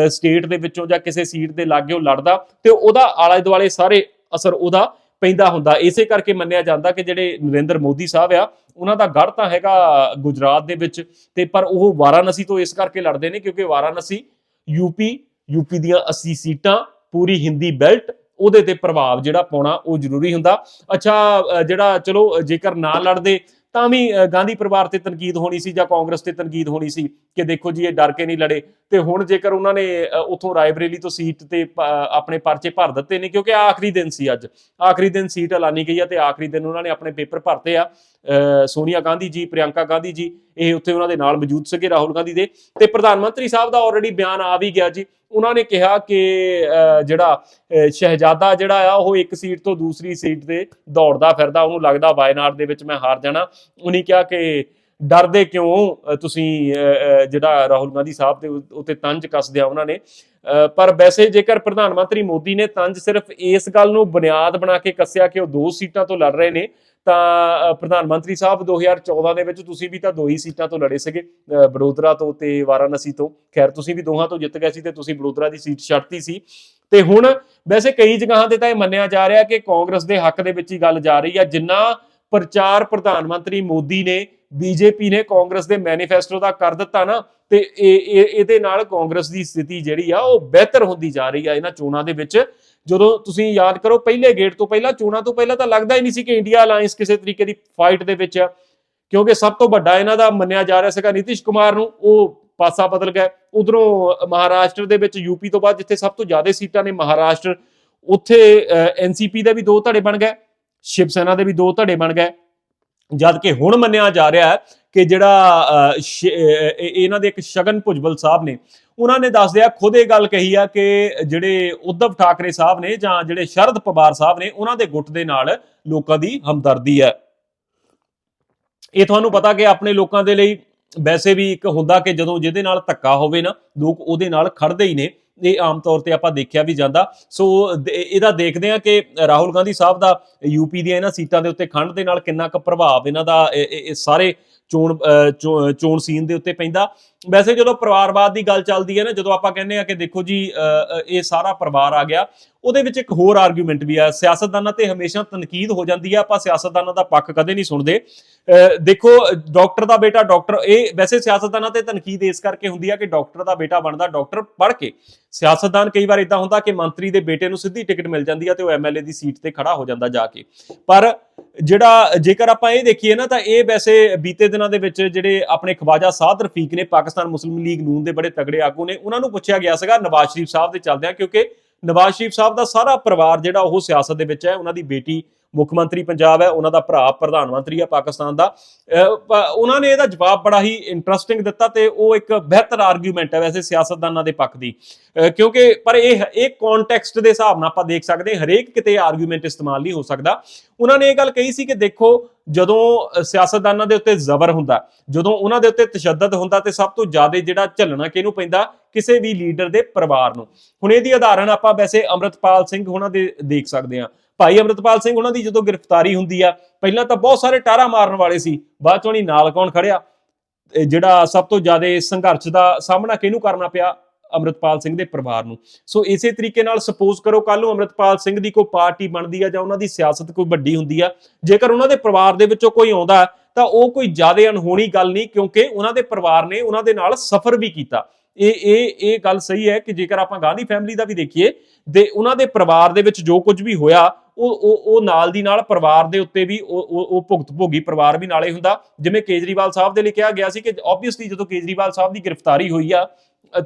ਸਟੇਟ ਦੇ ਵਿੱਚੋਂ ਜਾਂ ਕਿਸੇ ਸੀਟ ਦੇ ਲਾਗੇ ਉਹ ਲੜਦਾ, ਤੇ ਉਹਦਾ ਆਲੇ ਦੁਆਲੇ ਸਾਰੇ ਅਸਰ ਉਹਦਾ ਪੈਂਦਾ ਹੁੰਦਾ। ਇਸੇ ਕਰਕੇ ਮੰਨਿਆ ਜਾਂਦਾ ਕਿ ਜਿਹੜੇ ਨਰਿੰਦਰ ਮੋਦੀ ਸਾਹਿਬ ਆ, ਉਹਨਾਂ ਦਾ ਗੜ ਤਾਂ ਹੈਗਾ ਗੁਜਰਾਤ ਦੇ ਵਿੱਚ ਤੇ ਪਰ ਉਹ ਵਾਰਾਣਸੀ ਤੋਂ ਇਸ ਕਰਕੇ ਲੜਦੇ ਨੇ ਕਿਉਂਕਿ ਵਾਰਾਣਸੀ ਯੂਪੀ ਯੂਪੀ ਦੀਆਂ 80 ਸੀਟਾਂ, ਪੂਰੀ ਹਿੰਦੀ ਬੈਲਟ, ਉਹਦੇ ਤੇ ਪ੍ਰਭਾਵ ਜਿਹੜਾ ਪਾਉਣਾ ਉਹ ਜ਼ਰੂਰੀ ਹੁੰਦਾ। ਅੱਛਾ ਜਿਹੜਾ ਚਲੋ ਜੇਕਰ ਨਾ ਲੜਦੇ ਤਾਂ ਵੀ ਗਾਂਧੀ ਪਰਿਵਾਰ ਤੇ ਤਨਕੀਦ ਹੋਣੀ ਸੀ ਜਾਂ ਕਾਂਗਰਸ ਤੇ ਤਨਕੀਦ ਹੋਣੀ ਸੀ ਕਿ ਦੇਖੋ ਜੀ ਇਹ ਡਰ ਕੇ ਨਹੀਂ ਲੜੇ। ਤੇ ਹੁਣ ਜੇਕਰ ਉਹਨਾਂ ਨੇ ਅ, ਉੱਥੋਂ ਰਾਇਬਰੇਲੀ ਤੋਂ ਸੀਟ ਤੇ ਆਪਣੇ ਪਰਚੇ ਭਰ ਦਿੱਤੇ ਨੇ ਕਿਉਂਕਿ ਆਖਰੀ ਦਿਨ ਸੀ ਅੱਜ। ਆਖਰੀ ਦਿਨ ਸੀਟ ਐਲਾਨੀ ਗਈ ਆ ਤੇ ਆਖਰੀ ਦਿਨ ਉਹਨਾਂ ਨੇ ਆਪਣੇ ਪੇਪਰ ਭਰਤੇ ਆ। ਸੋਨੀਆ ਗਾਂਧੀ ਜੀ ਪ੍ਰਿਯੰਕਾ ਗਾਂਧੀ ਜੀ ਇਹ ਉੱਥੇ ਉਹਨਾਂ ਦੇ ਨਾਲ ਮੌਜੂਦ ਸੀਗੇ ਰਾਹੁਲ ਗਾਂਧੀ ਦੇ। ਤੇ ਪ੍ਰਧਾਨ ਮੰਤਰੀ ਸਾਹਿਬ ਦਾ ਆਲਰੇਡੀ ਬਿਆਨ ਆ ਵੀ ਗਿਆ ਜੀ। ਉਹਨਾਂ ਨੇ ਕਿਹਾ ਕਿ ਜਿਹੜਾ ਸ਼ਹਿਜ਼ਾਦਾ ਜਿਹੜਾ ਆ ਉਹ ਇੱਕ ਸੀਟ ਤੋਂ ਦੂਸਰੀ ਸੀਟ ਤੇ ਦੌੜਦਾ ਫਿਰਦਾ। ਉਹਨੂੰ ਲੱਗਦਾ ਵਾਇਨਾਡ ਦੇ ਵਿੱਚ ਮੈਂ ਹਾਰ ਜਾਣਾ। ਉਹਨੇ ਕਿਹਾ ਕਿ ਡਰਦੇ ਕਿਉਂ? ਤੁਸੀਂ ਜਿਹੜਾ ਰਾਹੁਲ ਗਾਂਧੀ ਸਾਹਿਬ ਦੇ ਉੱਤੇ ਤੰਜ ਕੱਸਦੇ ਆ ਉਹਨਾਂ ਨੇ। ਅ, ਪਰ ਵੈਸੇ ਜੇਕਰ ਪ੍ਰਧਾਨ ਮੰਤਰੀ ਮੋਦੀ ਨੇ ਤੰਜ ਸਿਰਫ ਇਸ ਗੱਲ ਨੂੰ ਬੁਨਿਆਦ ਬਣਾ ਕੇ ਕੱਸਿਆ ਕਿ ਉਹ ਦੋ ਸੀਟਾਂ ਤੋਂ ਲੜ ਰਹੇ ਨੇ ਤਾਂ ਪ੍ਰਧਾਨ ਮੰਤਰੀ ਸਾਹਿਬ 2014 ਦੇ ਵਿੱਚ ਤੁਸੀਂ ਵੀ ਤਾਂ ਦੋ ਹੀ ਸੀਟਾਂ ਤੋਂ ਲੜੇ ਸੀਗੇ ਅ, ਵਡੋਦਰਾ ਤੋਂ ਤੇ ਵਾਰਾਣਸੀ ਤੋਂ। ਖੈਰ ਤੁਸੀਂ ਵੀ ਦੋਹਾਂ ਤੋਂ ਜਿੱਤ ਗਏ ਸੀ ਤੇ ਤੁਸੀਂ ਬੜੋਦਰਾ ਦੀ ਸੀਟ ਛੱਡਤੀ ਸੀ। ਤੇ ਹੁਣ ਵੈਸੇ ਕਈ ਜਗ੍ਹਾਵਾਂ ਤੇ ਤਾਂ ਇਹ ਮੰਨਿਆ ਜਾ ਰਿਹਾ ਕਿ ਕਾਂਗਰਸ ਦੇ ਹੱਕ ਦੇ ਵਿੱਚ ਹੀ ਗੱਲ ਜਾ ਰਹੀ ਹੈ ਜਿੰਨਾ ਪ੍ਰਚਾਰ ਪ੍ਰਧਾਨ ਮੰਤਰੀ ਮੋਦੀ ਨੇ, ਬੀਜੇਪੀ ਨੇ ਕਾਂਗਰਸ ਦੇ ਮੈਨੀਫੈਸਟੋ ਦਾ ਕਰ ਦਿੱਤਾ ਨਾ, ਤੇ ਇਹ ਇਹਦੇ ਨਾਲ ਕਾਂਗਰਸ ਦੀ ਸਥਿਤੀ ਜਿਹੜੀ ਆ, ਉਹ ਬਿਹਤਰ ਹੁੰਦੀ ਜਾ ਰਹੀ ਆ ਇਹਨਾਂ ਚੋਣਾਂ ਦੇ ਵਿੱਚ। ਜਦੋਂ ਤੁਸੀਂ ਯਾਦ ਕਰੋ, ਪਹਿਲੇ ਗੇਟ ਤੋਂ ਪਹਿਲਾਂ, ਚੋਣਾਂ ਤੋਂ ਪਹਿਲਾਂ ਤਾਂ ਲੱਗਦਾ ਹੀ ਨਹੀਂ ਸੀ ਕਿ ਇੰਡੀਆ ਅਲਾਈਅੰਸ ਕਿਸੇ ਤਰੀਕੇ ਦੀ ਫਾਈਟ ਦੇ ਵਿੱਚ ਆ। ਕਿਉਂਕਿ ਸਭ ਤੋਂ ਵੱਡਾ ਇਹਨਾਂ ਦਾ ਮੰਨਿਆ ਜਾ ਰਿਹਾ ਸੀਗਾ ਨਿਤਿਸ਼ ਕੁਮਾਰ ਨੂੰ, ਉਹ ਪਾਸਾ ਬਦਲ ਗਿਆ। ਉਧਰੋਂ ਮਹਾਰਾਸ਼ਟਰ ਦੇ ਵਿੱਚ ਯੂਪੀ ਤੋਂ ਬਾਅਦ ਜਿੱਥੇ ਸਭ ਤੋਂ ਜ਼ਿਆਦਾ ਸੀਟਾਂ ਨੇ ਮਹਾਰਾਸ਼ਟਰ, ਉੱਥੇ ਐਨਸੀਪੀ ਦਾ ਵੀ ਦੋ ਧੜੇ ਬਣ ਗਏ। ਸ਼ਿਵ ਸੈਨਾ ਦੇ ਵੀ ਦੋ ਧੜੇ ਬਣ ਗਏ। ਜਦ ਕਿ ਹੁਣ ਮੰਨਿਆ ਜਾ ਰਿਹਾ ਹੈ ਕਿ ਜਿਹੜਾ ਅ, ਇਹਨਾਂ ਦੇ ਇੱਕ ਸ਼ਗਨ ਭੁਜਬਲ ਸਾਹਿਬ ਨੇ ਉਹਨਾਂ ਨੇ ਦੱਸਦਿਆ ਖੁਦ ਇਹ ਗੱਲ ਕਹੀ ਆ ਕਿ ਜਿਹੜੇ ਉद्धਵ ਠਾਕਰੇ ਸਾਹਿਬ ਨੇ ਜਾਂ ਜਿਹੜੇ ਸ਼ਰਦ ਪਵਾਰ ਸਾਹਿਬ ਨੇ ਉਹਨਾਂ ਦੇ ਗੁੱਟ ਦੇ ਨਾਲ ਲੋਕਾਂ ਦੀ ਹਮਦਰਦੀ ਹੈ। ਇਹ ਤੁਹਾਨੂੰ ਪਤਾ ਕਿ ਆਪਣੇ ਲੋਕਾਂ ਦੇ ਲਈ ਵੈਸੇ ਵੀ ਇੱਕ ਹੁੰਦਾ ਕਿ ਜਦੋਂ ਜਿਹਦੇ ਨਾਲ ਧੱਕਾ ਹੋਵੇ ਨਾ ਲੋਕ ਉਹਦੇ ਨਾਲ ਖੜਦੇ ਹੀ ਨੇ। ਇਹ ਆਮ ਤੌਰ ਤੇ ਆਪਾਂ ਦੇਖਿਆ ਵੀ ਜਾਂਦਾ। ਸੋ ਇਹਦਾ ਦੇਖਦੇ ਆ ਕਿ ਰਾਹੁਲ ਗਾਂਧੀ ਸਾਹਿਬ ਦਾ ਯੂਪੀ ਦੀਆਂ ਇਹਨਾਂ ਸੀਟਾਂ ਦੇ ਉੱਤੇ ਖੰਡ ਦੇ ਨਾਲ ਕਿੰਨਾ ਕੁ ਪ੍ਰਭਾਵ ਇਹਨਾਂ ਦਾ ਇਹ- ਸਾਰੇ ਚੋਣ ਅ, ਚੋ- ਚੋਣ ਸੀਨ ਦੇ ਉੱਤੇ ਪੈਂਦਾ। ਵੈਸੇ ਜਦੋਂ ਪਰਿਵਾਰਵਾਦ ਦੀ ਗੱਲ ਚੱਲਦੀ ਹੈ ਨਾ ਜਦੋਂ ਆਪਾਂ ਕਹਿੰਦੇ ਆ ਕਿ ਦੇਖੋ ਜੀ ਅ, ਇਹ ਸਾਰਾ ਪਰਿਵਾਰ ਆ ਗਿਆ ਉਹਦੇ ਵਿੱਚ ਇੱਕ ਹੋਰ ਆਰਗੂਮੈਂਟ ਵੀ ਆ ਸਿਆਸਤਦਾਨਾਂ ਤੇ ਹਮੇਸ਼ਾ ਤਨਕੀਦ ਹੋ ਜਾਂਦੀ ਆ ਆਪਾਂ ਸਿਆਸਤਦਾਨਾਂ ਦਾ ਪੱਖ ਕਦੇ ਨਹੀਂ ਸੁਣਦੇ। ਅ, ਦੇਖੋ ਡਾਕਟਰ ਦਾ ਬੇਟਾ ਡਾਕਟਰ ਇਹ ਵੈਸੇ ਸਿਆਸਤਦਾਨਾਂ ਤੇ ਤਨਕੀਦ ਇਸ ਕਰਕੇ ਹੁੰਦੀ ਆ ਕਿ ਡਾਕਟਰ ਦਾ ਬੇਟਾ ਬਣਦਾ ਡਾਕਟਰ ਪੜ੍ਹ ਕੇ। ਸਿਆਸਤਦਾਨ ਕਈ ਵਾਰ ਇਦਾਂ ਹੁੰਦਾ ਕਿ ਮੰਤਰੀ ਦੇ ਬੇਟੇ ਨੂੰ ਸਿੱਧੀ ਟਿਕਟ ਮਿਲ ਜਾਂਦੀ ਆ ਤੇ ਉਹ ਐਮਐਲਏ ਦੀ ਸੀਟ ਤੇ ਖੜਾ ਹੋ ਜਾਂਦਾ ਜਾ ਕੇ। ਪਰ ਜਿਹੜਾ ਜੇਕਰ ਆਪਾਂ ਇਹ ਦੇਖੀਏ ਨਾ ਤਾਂ ਇਹ ਵੈਸੇ ਬੀਤੇ ਦਿਨਾਂ ਦੇ ਵਿੱਚ ਜਿਹੜੇ ਆਪਣੇ ਖਵਾਜਾ ਸਾਧ ਰਫੀਕ ਨੇ ਪਾਕਿਸਤਾਨ ਮੁਸਲਿਮ ਲੀਗ ਨੂਨ ਦੇ ਬੜੇ ਤਗੜੇ ਆਗੂ ਨੇ ਉਹਨਾਂ ਨੂੰ ਪੁੱਛਿਆ ਗਿਆ ਸੀਗਾ ਨਵਾਜ਼ ਸ਼ਰੀਫ ਸਾਹਿਬ ਦੇ ਚੱਲਦਿਆਂ ਕਿਉਂਕਿ ਨਵਾਜ਼ ਸ਼ਰੀਫ ਸਾਹਿਬ ਦਾ ਸਾਰਾ ਪਰਿਵਾਰ ਜਿਹੜਾ ਉਹ ਸਿਆਸਤ ਦੇ ਵਿੱਚ ਹੈ, ਉਹਨਾਂ ਦੀ ਬੇਟੀ ਮੁੱਖ ਮੰਤਰੀ ਪੰਜਾਬ ਹੈ, ਉਹਨਾਂ ਦਾ ਭਰਾ ਪ੍ਰਧਾਨ ਮੰਤਰੀ ਹੈ ਪਾਕਿਸਤਾਨ ਦਾ। ਉਹਨਾਂ ਨੇ ਇਹਦਾ ਜਵਾਬ ਬੜਾ ਹੀ ਇੰਟਰਸਟਿੰਗ ਦਿੱਤਾ ਤੇ ਉਹ ਇੱਕ ਬਿਹਤਰ ਆਰਗੂਮੈਂਟ ਹੈ ਵੈਸੇ ਸਿਆਸਤਦਾਨਾਂ ਦੇ ਪੱਖ ਦੀ। ਕਿਉਂਕਿ ਪਰ ਇਹ ਇਹ ਕੌਨਟੈਕਸਟ ਦੇ ਹਿਸਾਬ ਨਾਲ ਆਪਾਂ ਦੇਖ ਸਕਦੇ ਹਰੇਕ ਕਿਤੇ ਆਰਗੂਮੈਂਟ ਇਸਤੇਮਾਲ ਨਹੀਂ ਹੋ ਸਕਦਾ। ਉਹਨਾਂ ਨੇ ਇਹ ਗੱਲ ਕਹੀ ਸੀ ਕਿ ਦੇਖੋ, ਜਦੋਂ ਸਿਆਸਤਦਾਨਾਂ ਦੇ ਉੱਤੇ ਜ਼ਬਰ ਹੁੰਦਾ, ਜਦੋਂ ਉਹਨਾਂ ਦੇ ਉੱਤੇ ਤਸ਼ੱਦਦ ਹੁੰਦਾ ਤੇ ਸਭ ਤੋਂ ਜ਼ਿਆਦਾ ਜਿਹੜਾ ਝੱਲਣਾ ਕਿਹਨੂੰ ਪੈਂਦਾ? ਕਿਸੇ ਵੀ ਲੀਡਰ ਦੇ ਪਰਿਵਾਰ ਨੂੰ। ਹੁਣ ਇਹਦੀ ਉਦਾਹਰਣ ਆਪਾਂ ਵੈਸੇ ਅੰਮ੍ਰਿਤਪਾਲ ਸਿੰਘ ਉਹਨਾਂ ਦੇ ਦੇਖ ਸਕਦੇ ਹਾਂ। ਭਾਈ ਅੰਮ੍ਰਿਤਪਾਲ ਸਿੰਘ ਉਹਨਾਂ ਦੀ ਜਦੋਂ ਗ੍ਰਿਫਤਾਰੀ ਹੁੰਦੀ ਆ, ਪਹਿਲਾਂ ਤਾਂ ਬਹੁਤ ਸਾਰੇ ਟਾਰਾ ਮਾਰਨ ਵਾਲੇ ਸੀ, ਬਾਅਦ ਚੋਂ ਨਹੀਂ ਨਾਲ ਕੌਣ ਖੜਿਆ? ਜਿਹੜਾ ਸਭ ਤੋਂ ਜ਼ਿਆਦਾ ਸੰਘਰਸ਼ ਦਾ ਸਾਹਮਣਾ ਕਿਹਨੂੰ ਕਰਨਾ ਪਿਆ? ਅੰਮ੍ਰਿਤਪਾਲ ਸਿੰਘ ਦੇ ਪਰਿਵਾਰ ਨੂੰ। ਸੋ ਇਸੇ ਤਰੀਕੇ ਨਾਲ ਸਪੋਜ਼ ਕਰੋ ਕੱਲ ਨੂੰ ਅੰਮ੍ਰਿਤਪਾਲ ਸਿੰਘ ਦੀ ਕੋਈ ਪਾਰਟੀ ਬਣਦੀ ਆ ਜਾਂ ਉਹਨਾਂ ਦੀ ਸਿਆਸਤ ਕੋਈ ਵੱਡੀ ਹੁੰਦੀ ਆ, ਜੇਕਰ ਉਹਨਾਂ ਦੇ ਪਰਿਵਾਰ ਦੇ ਵਿੱਚੋਂ ਕੋਈ ਆਉਂਦਾ, ਤਾਂ ਉਹ ਕੋਈ ਜ਼ਿਆਦਾ ਅਣਹੋਣੀ ਗੱਲ ਨਹੀਂ, ਕਿਉਂਕਿ ਉਹਨਾਂ ਦੇ ਪਰਿਵਾਰ ਨੇ ਉਹਨਾਂ ਦੇ ਨਾਲ ਸਫ਼ਰ ਵੀ ਕੀਤਾ। ਇਹ ਇਹ ਇਹ ਗੱਲ ਸਹੀ ਹੈ ਕਿ ਜੇਕਰ ਆਪਾਂ ਗਾਂਧੀ ਫੈਮਿਲੀ ਦਾ ਵੀ ਦੇਖੀਏ ਤੇ ਉਹਨਾਂ ਦੇ ਪਰਿਵਾਰ ਦੇ ਵਿੱਚ ਜੋ ਕੁਝ ਵੀ ਹੋਇਆ ਉਹ ਉਹ ਨਾਲ ਦੀ ਨਾਲ ਪਰਿਵਾਰ ਦੇ ਉੱਤੇ ਵੀ ਉਹ ਉਹ ਉਹ ਭੁਗਤ ਭੋਗੀ ਪਰਿਵਾਰ ਵੀ ਨਾਲੇ ਹੁੰਦਾ। ਜਿਵੇਂ ਕੇਜਰੀਵਾਲ ਸਾਹਿਬ ਦੇ ਲਈ ਕਿਹਾ ਗਿਆ ਸੀ ਕਿ ਆਬਵੀਅਸਲੀ ਜਦੋਂ ਕੇਜਰੀਵਾਲ ਸਾਹਿਬ ਦੀ ਗ੍ਰਿਫਤਾਰੀ ਹੋਈ ਆ,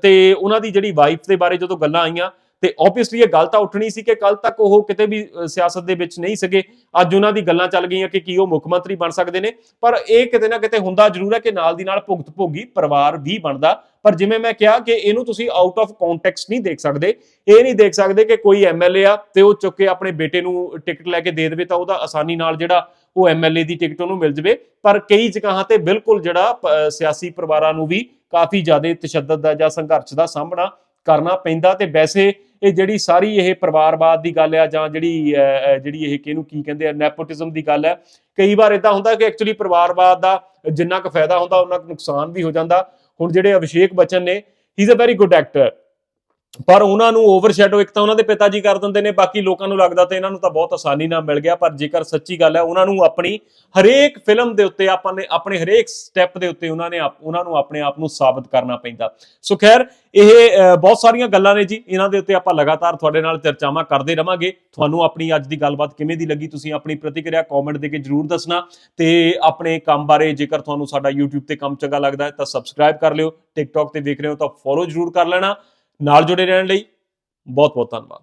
ਤੇ ਉਹਨਾਂ ਦੀ ਜਿਹੜੀ ਵਾਈਫ ਦੇ ਬਾਰੇ ਜਦੋਂ ਗੱਲਾਂ ਆਈਆਂ ਤੇ ਆਬਵੀਅਸਲੀ ਇਹ ਗੱਲ ਤਾਂ ਉੱਠਣੀ ਸੀ ਕਿ ਕੱਲ ਤੱਕ ਉਹ ਕਿਤੇ ਵੀ ਸਿਆਸਤ ਦੇ ਵਿੱਚ ਨਹੀਂ ਸਕੇ ਅੱਜ ਉਹਨਾਂ ਦੀ ਗੱਲਾਂ ਚੱਲ ਗਈਆਂ ਕਿ ਕੀ ਉਹ ਮੁੱਖ ਮੰਤਰੀ ਬਣ ਸਕਦੇ ਨੇ। ਪਰ ਇਹ ਕਿਤੇ ਨਾ ਕਿਤੇ ਹੁੰਦਾ ਜ਼ਰੂਰ ਹੈ ਕਿ ਨਾਲ ਦੀ ਨਾਲ ਭੁਗਤ ਭੋਗੀ ਪਰਿਵਾਰ ਵੀ ਬਣਦਾ। ਪਰ ਜਿਵੇਂ ਮੈਂ ਕਿਹਾ ਕਿ ਇਹਨੂੰ ਤੁਸੀਂ ਆਊਟ ਆਫ ਕੰਟੈਕਸਟ ਨਹੀਂ ਦੇਖ ਸਕਦੇ। ਇਹ ਨਹੀਂ ਦੇਖ ਸਕਦੇ ਕਿ ਕੋਈ ਐਮਐਲਏ ਆ ਤੇ ਉਹ ਚੁੱਕ ਕੇ ਆਪਣੇ ਬੇਟੇ ਨੂੰ ਟਿਕਟ ਲੈ ਕੇ ਦੇ ਦੇਵੇ ਤਾਂ ਉਹਦਾ ਆਸਾਨੀ ਨਾਲ ਜਿਹੜਾ ਉਹ ਐਮਐਲਏ ਦੀ ਟਿਕਟ ਉਹਨੂੰ ਮਿਲ ਜਵੇ। ਪਰ ਕਈ ਜਗ੍ਹਾ ਤੇ ਬਿਲਕੁਲ ਜਿਹੜਾ ਸਿਆਸੀ ਪਰਿਵਾਰਾਂ ਨੂੰ ਵੀ ਕਾਫੀ ਜ਼ਿਆਦਾ ਤਸ਼ੱਦਦ ਦਾ ਜਾਂ ਸੰਘਰਸ਼ ਦਾ ਸਾਹਮਣਾ ਕਰਨਾ ਪੈਂਦਾ ਤੇ ਵੈਸੇ ਇਹ ਜਿਹੜੀ ਸਾਰੀ ਇਹ ਪਰਿਵਾਰਵਾਦ ਦੀ ਗੱਲ ਆ ਜਾਂ ਜਿਹੜੀ ਜਿਹੜੀ ਇਹ ਕਿਹਨੂੰ ਕੀ ਕਹਿੰਦੇ ਆ ਨੈਪੋਟਿਜ਼ਮ ਦੀ ਗੱਲ ਹੈ ਕਈ ਵਾਰ ਇਦਾਂ ਹੁੰਦਾ ਕਿ ਐਕਚੁਅਲੀ ਪਰਿਵਾਰਵਾਦ ਦਾ ਜਿੰਨਾ ਕੁ ਫਾਇਦਾ ਹੁੰਦਾ ਉਹਨਾਂ ਕੁ ਨੁਕਸਾਨ ਵੀ ਹੋ ਜਾਂਦਾ। ਹੁਣ ਜਿਹੜੇ ਅਭਿਸ਼ੇਕ ਬੱਚਨ ਨੇ he is a very good actor ਪਰ ਉਹਨਾਂ ਨੂੰ ਓਵਰਸ਼ੈਡੋ ਇੱਕ ਤਾਂ ਉਹਨਾਂ ਦੇ ਪਿਤਾ ਜੀ ਕਰ ਦਿੰਦੇ ਨੇ, ਬਾਕੀ ਲੋਕਾਂ ਨੂੰ ਲੱਗਦਾ ਤੇ ਇਹਨਾਂ ਨੂੰ ਤਾਂ ਬਹੁਤ ਆਸਾਨੀ ਨਾਲ ਮਿਲ ਗਿਆ, ਪਰ ਜੇਕਰ ਸੱਚੀ ਗੱਲ ਹੈ, ਉਹਨਾਂ ਨੂੰ ਆਪਣੀ ਹਰੇਕ ਫਿਲਮ ਦੇ ਉੱਤੇ ਆਪਾਂ ਨੇ, ਆਪਣੇ ਹਰੇਕ ਸਟੈਪ ਦੇ ਉੱਤੇ ਉਹਨਾਂ ਨੇ ਆਪ- ਉਹਨਾਂ ਨੂੰ ਆਪਣੇ ਆਪ ਨੂੰ ਸਾਬਤ ਕਰਨਾ ਪੈਂਦਾ। ਸੋ ਖੈਰ, ਇਹ ਬਹੁਤ ਸਾਰੀਆਂ ਗੱਲਾਂ ਨੇ ਜੀ, ਇਹਨਾਂ ਦੇ ਉੱਤੇ ਆਪਾਂ ਲਗਾਤਾਰ ਤੁਹਾਡੇ ਨਾਲ ਚਰਚਾਵਾਂ ਕਰਦੇ ਰਵਾਂਗੇ। ਤੁਹਾਨੂੰ ਆਪਣੀ ਅੱਜ ਦੀ ਗੱਲਬਾਤ ਕਿਵੇਂ ਦੀ ਲੱਗੀ, ਤੁਸੀਂ ਆਪਣੀ ਪ੍ਰਤੀਕਿਰਿਆ ਕਮੈਂਟ ਦੇ ਕੇ ਜਰੂਰ ਦੱਸਣਾ। ਤੇ ਆਪਣੇ ਕੰਮ ਬਾਰੇ ਜੇਕਰ ਤੁਹਾਨੂੰ ਸਾਡਾ YouTube ਤੇ ਕੰਮ ਚੰਗਾ ਲੱਗਦਾ ਹੈ, ਤਾਂ ਸਬਸਕ੍ਰਾਈਬ ਕਰ ਲਿਓ। TikTok ਤੇ ਦੇਖ ਰਹੇ ਹੋ ਤਾਂ ਫੋਲੋ ਜਰੂਰ ਕਰ ਲੈਣਾ। ਨਾਲ ਜੁੜੇ ਰਹਿਣ ਲਈ ਬਹੁਤ ਬਹੁਤ ਧੰਨਵਾਦ।